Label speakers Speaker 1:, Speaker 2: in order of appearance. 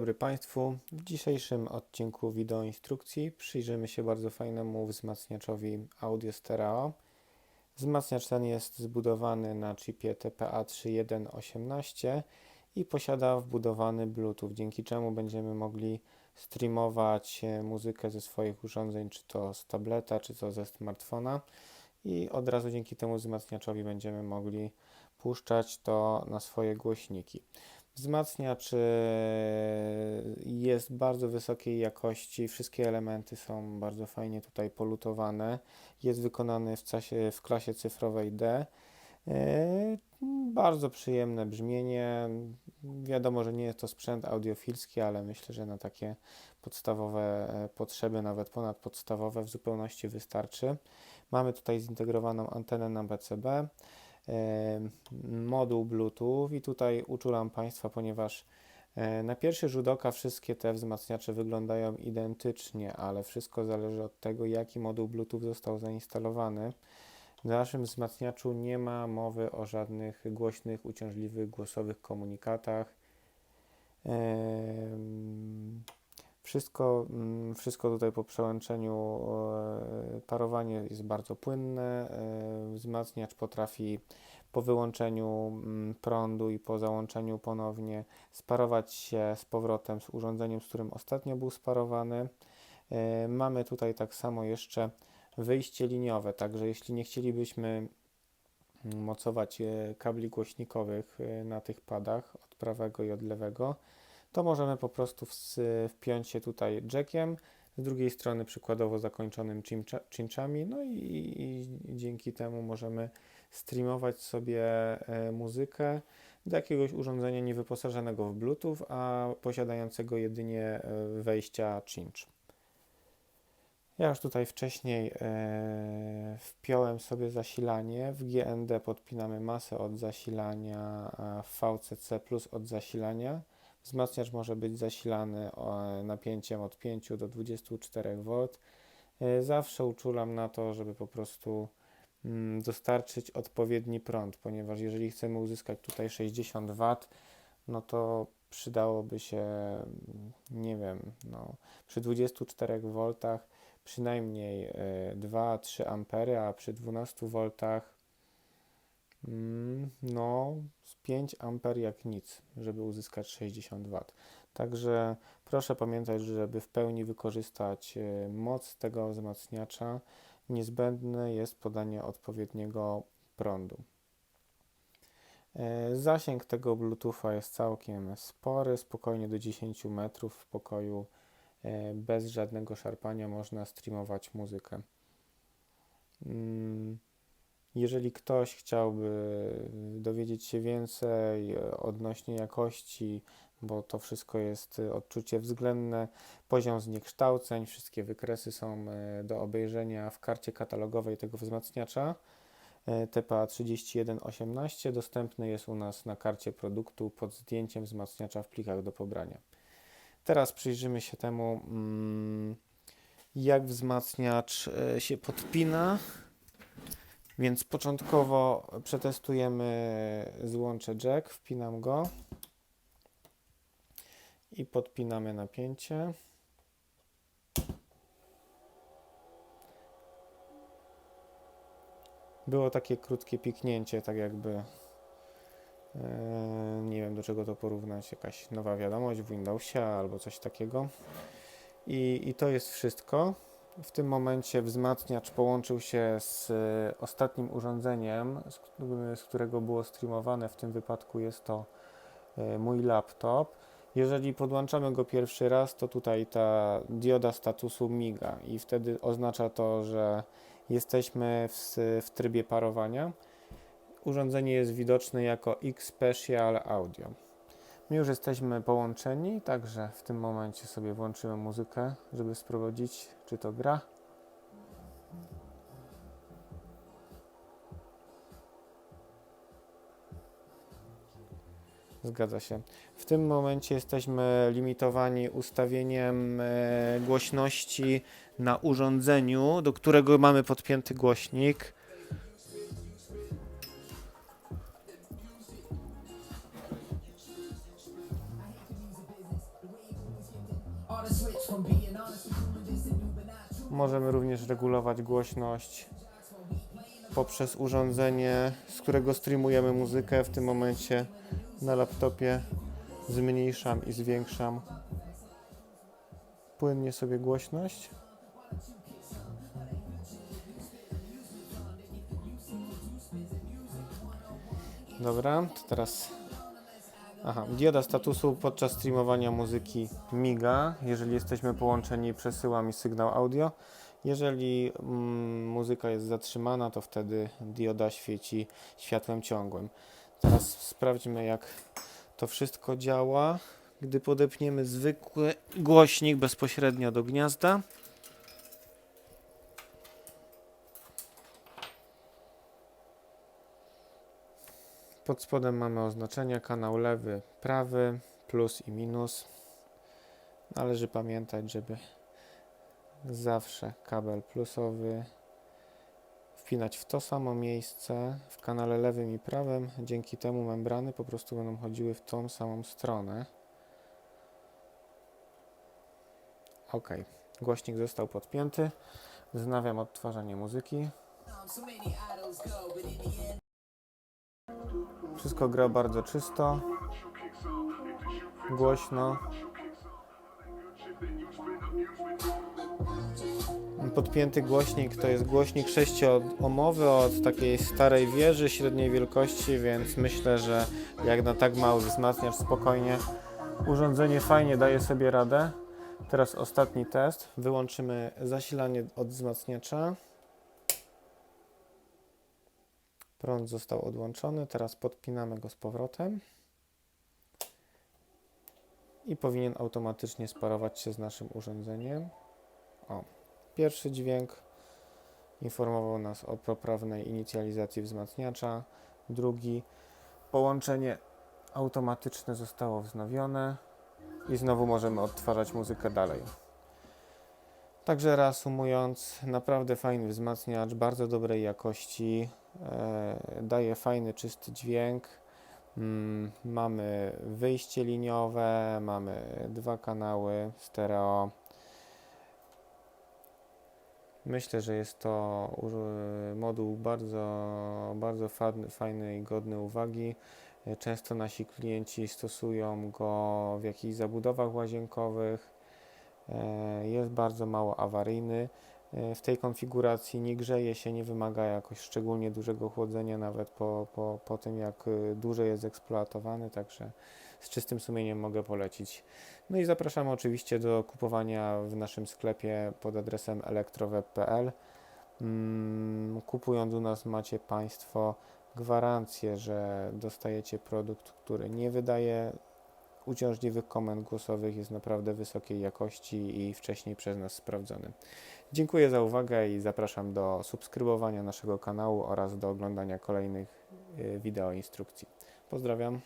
Speaker 1: dobry Państwu. W dzisiejszym odcinku wideo instrukcji przyjrzymy się bardzo fajnemu wzmacniaczowi audio stereo. Wzmacniacz ten jest zbudowany na chipie TPA3118 i posiada wbudowany Bluetooth, dzięki czemu będziemy mogli streamować e, muzykę ze swoich urządzeń, czy to z tableta, czy to ze smartfona i od razu dzięki temu wzmacniaczowi będziemy mogli puszczać to na swoje głośniki. Wzmacniacz e, jest bardzo wysokiej jakości, wszystkie elementy są bardzo fajnie tutaj polutowane. Jest wykonany w, casie, w klasie cyfrowej D. E, Bardzo przyjemne brzmienie. Wiadomo, że nie jest to sprzęt audiofilski, ale myślę, że na takie podstawowe e, potrzeby, nawet ponadpodstawowe, w zupełności wystarczy. Mamy tutaj zintegrowaną antenę na BCB moduł Bluetooth i tutaj uczulam Państwa, ponieważ e, na pierwszy rzut oka wszystkie te wzmacniacze wyglądają identycznie, ale wszystko zależy od tego, jaki moduł Bluetooth został zainstalowany. W naszym wzmacniaczu nie ma mowy o żadnych głośnych, uciążliwych, głosowych komunikatach. Wszystko, mm, wszystko tutaj po przełączeniu e, parowanie jest bardzo płynne. e, Wzmacniacz potrafi po wyłączeniu mm, prądu i po załączeniu ponownie sparować się z powrotem z urządzeniem, z którym ostatnio był sparowany. E, Mamy tutaj tak samo jeszcze wyjście liniowe, także jeśli nie chcielibyśmy mocować kabli głośnikowych na tych padach od prawego i od lewego, to możemy po prostu wpiąć się tutaj jackiem, z drugiej strony przykładowo zakończonym czynczami, no i, i dzięki temu możemy streamować sobie e, muzykę do jakiegoś urządzenia niewyposażonego w Bluetooth, a posiadającego jedynie e, wejścia cinch. Ja już tutaj wcześniej e, wpiąłem sobie zasilanie. W GND podpinamy masę od zasilania, VCC plus od zasilania. Wzmacniacz może być zasilany e, napięciem od 5 do 24 V. E, Zawsze uczulam na to, żeby po prostu mm, dostarczyć odpowiedni prąd, ponieważ jeżeli chcemy uzyskać tutaj 60 W, no to przydałoby się, mm, nie wiem, no, przy 24 V przynajmniej e, 2-3 ampery, a przy 12 V no z 5 amper jak nic, żeby uzyskać 60 W. Także proszę pamiętać, że żeby w pełni wykorzystać e, moc tego wzmacniacza, niezbędne jest podanie odpowiedniego prądu. E, Zasięg tego Bluetootha jest całkiem spory, spokojnie do 10 metrów w pokoju e, bez żadnego szarpania można streamować muzykę. Jeżeli ktoś chciałby dowiedzieć się więcej odnośnie jakości, bo to wszystko jest odczucie względne, poziom zniekształceń, wszystkie wykresy są e, do obejrzenia w karcie katalogowej tego wzmacniacza. E, TPA 3118 dostępny jest u nas na karcie produktu pod zdjęciem wzmacniacza w plikach do pobrania. Teraz przyjrzymy się temu, mm, jak wzmacniacz e, się podpina. Więc początkowo przetestujemy złącze jack, wpinam go i podpinamy napięcie. Było takie krótkie piknięcie, tak jakby e, nie wiem do czego to porównać, jakaś nowa wiadomość w Windowsie albo coś takiego. I, I to jest wszystko. W tym momencie wzmacniacz połączył się z e, ostatnim urządzeniem, z, któ- z którego było streamowane. W tym wypadku jest to e, mój laptop. Jeżeli podłączamy go pierwszy raz, to tutaj ta dioda statusu miga i wtedy oznacza to, że jesteśmy w, w trybie parowania. Urządzenie jest widoczne jako X-Special Audio. My już jesteśmy połączeni, także w tym momencie sobie włączymy muzykę, żeby sprawdzić, czy to gra. Zgadza się. W tym momencie jesteśmy limitowani ustawieniem e, głośności na urządzeniu, do którego mamy podpięty głośnik. Możemy również regulować głośność poprzez urządzenie, z którego streamujemy muzykę. W tym momencie na laptopie zmniejszam i zwiększam płynnie sobie głośność. Dobra, to teraz. Aha, dioda statusu podczas streamowania muzyki miga. Jeżeli jesteśmy połączeni, przesyła mi sygnał audio. Jeżeli mm, muzyka jest zatrzymana, to wtedy dioda świeci światłem ciągłym. Teraz sprawdźmy, jak to wszystko działa. Gdy podepniemy zwykły głośnik bezpośrednio do gniazda. Pod spodem mamy oznaczenia kanał lewy, prawy, plus i minus. Należy pamiętać, żeby zawsze kabel plusowy wpinać w to samo miejsce w kanale lewym i prawym. Dzięki temu membrany po prostu będą chodziły w tą samą stronę. Ok, głośnik został podpięty. Wznawiam odtwarzanie muzyki. Wszystko gra bardzo czysto, głośno. Podpięty głośnik to jest głośnik sześcioomowy od takiej starej wieży średniej wielkości, więc myślę, że jak na tak mały wzmacniacz spokojnie urządzenie fajnie daje sobie radę. Teraz ostatni test. Wyłączymy zasilanie od wzmacniacza. Prąd został odłączony. Teraz podpinamy go z powrotem. I powinien automatycznie sparować się z naszym urządzeniem. O, pierwszy dźwięk informował nas o poprawnej inicjalizacji wzmacniacza. Drugi, połączenie automatyczne zostało wznowione i znowu możemy odtwarzać muzykę dalej. Także reasumując, naprawdę fajny wzmacniacz, bardzo dobrej jakości, e, daje fajny, czysty dźwięk. Mm, mamy wyjście liniowe, mamy dwa kanały stereo. Myślę, że jest to moduł bardzo, bardzo fajny i godny uwagi. Często nasi klienci stosują go w jakichś zabudowach łazienkowych. E, Jest bardzo mało awaryjny. E, W tej konfiguracji nie grzeje się, nie wymaga jakoś szczególnie dużego chłodzenia, nawet po, po, po tym jak e, dłużej jest eksploatowany, także z czystym sumieniem mogę polecić. No i zapraszam oczywiście do kupowania w naszym sklepie pod adresem elektroweb.pl. Mm, Kupując u nas macie Państwo gwarancję, że dostajecie produkt, który nie wydaje uciążliwych komend głosowych, jest naprawdę wysokiej jakości i wcześniej przez nas sprawdzony. Dziękuję za uwagę i zapraszam do subskrybowania naszego kanału oraz do oglądania kolejnych y, wideo instrukcji. Pozdrawiam.